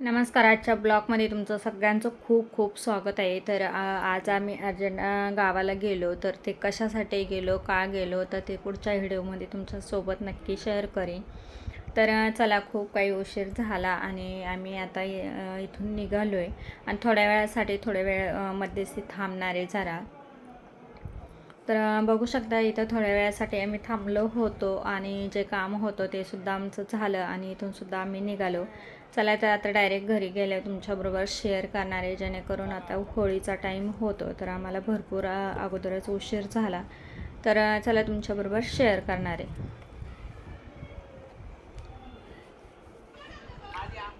नमस्कार आजच्या ब्लॉगमध्ये तुमचं सगळ्यांचं खूप खूप स्वागत आहे. तर आज आम्ही अर्जंट गावाला गेलो. तर ते कशासाठी गेलो का गेलो तर ते पुढच्या व्हिडिओमध्ये तुमच्यासोबत नक्की शेअर करेन. तर चला खूप काही उशीर झाला आणि आम्ही आता इथून निघालो आहे आणि थोड्या वेळासाठी थोड्या वेळ मध्यस्थी थांबणार आहे जरा. तर बघू शकता इथं थोड्या वेळासाठी आम्ही थांबलो होतो आणि जे काम होतं ते सुद्धा आमचं झालं आणि इथून सुद्धा आम्ही निघालो. चला तर आता डायरेक्ट घरी गेले तुमच्याबरोबर शेअर करणारे जेणेकरून आता होळीचा टाईम होतो. तर आम्हाला भरपूर अगोदरच उशीर झाला. तर चला तुमच्याबरोबर शेअर करणार.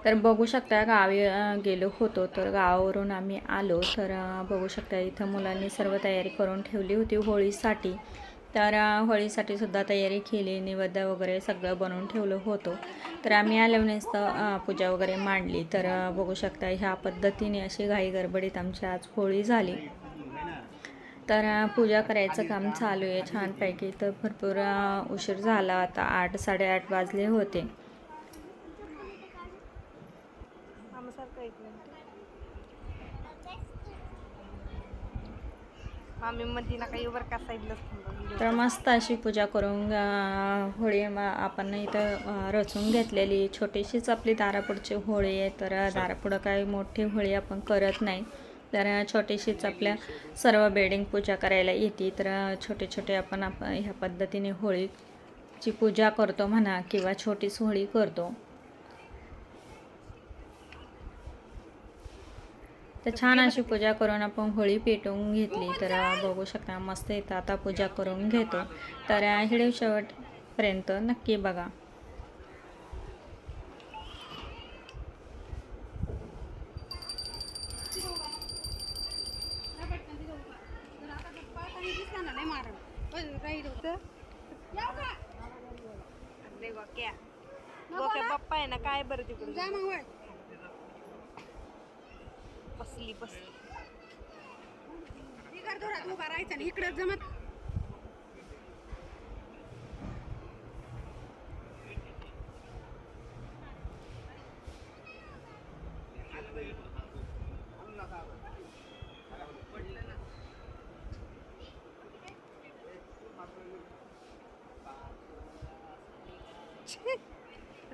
तर बघू शकता गावी गेलो होतो तर गावावरून आम्ही आलो. तर बघू शकता इथं मुलांनी सर्व तयारी करून ठेवली होती होळीसाठी. तर होळीसाठी सुद्धा तयारी केली निवेद्य वगैरे सगळं बनवून ठेवलं होतं. तर आम्ही आलो पूजा वगैरे मांडली. तर बघू शकता ह्या पद्धतीने अशी घाई गडबडीत आमची आज होळी झाली. तर पूजा करायचं काम चालू आहे. छानपैकी तर भरपूर उशीर झाला. आता आठ साडेआठ वाजले होते. आम्ही मध्ये ना काही वर का साईडलाच तर मस्त अशी पूजा करून होळी आपण इथं रचून घेतलेली. छोटीशीच आपली दारापुढची होळी आहे तर दारापुढं काही मोठी होळी आपण करत नाही. तर छोटीशीच आपल्या सर्व बेडिंग पूजा करायला येते. तर छोटे छोटे आपण आप ह्या पद्धतीने होळीची पूजा करतो म्हणा किंवा छोटीच होळी करतो. तर छान अशी पूजा करून आपण होळी पेटवून घेतली. तर बघू शकता मस्त इथं आता पूजा करून घेतो. तर हिडीव शेवटपर्यंत नक्की बघा. पप्पा आहे ना काय बरं तिकडे बसली बसली. इकडे जमत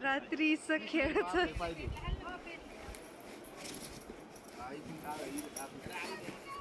रात्रीच खेळच aí pintado aí, tá.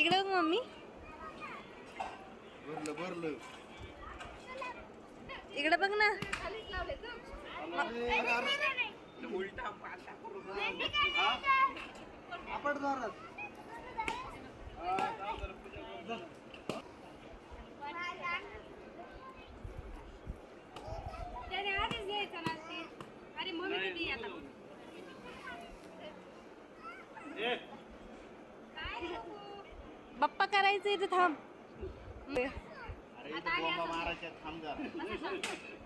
इकडे बघ मम्मी. भरलं भरलं. इकडे बघ ना. बाप्पा करायचं इथे थांब. थांब जरा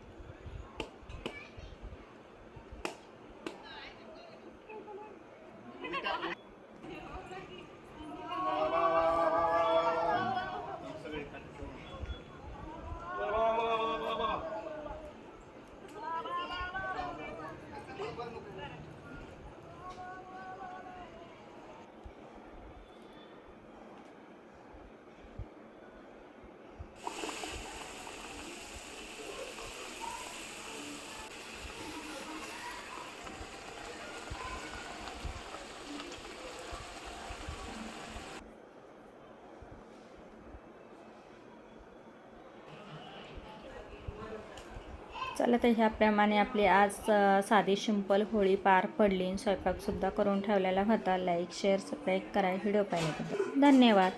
चला तर ह्याप्रमाणे आपली आज साधी सिंपल होळी पार पडली. स्वयंपाकसुद्धा करून ठेवलेला होता. लाईक शेअर सबस्क्राईब करा. व्हिडिओ पाहिजे धन्यवाद.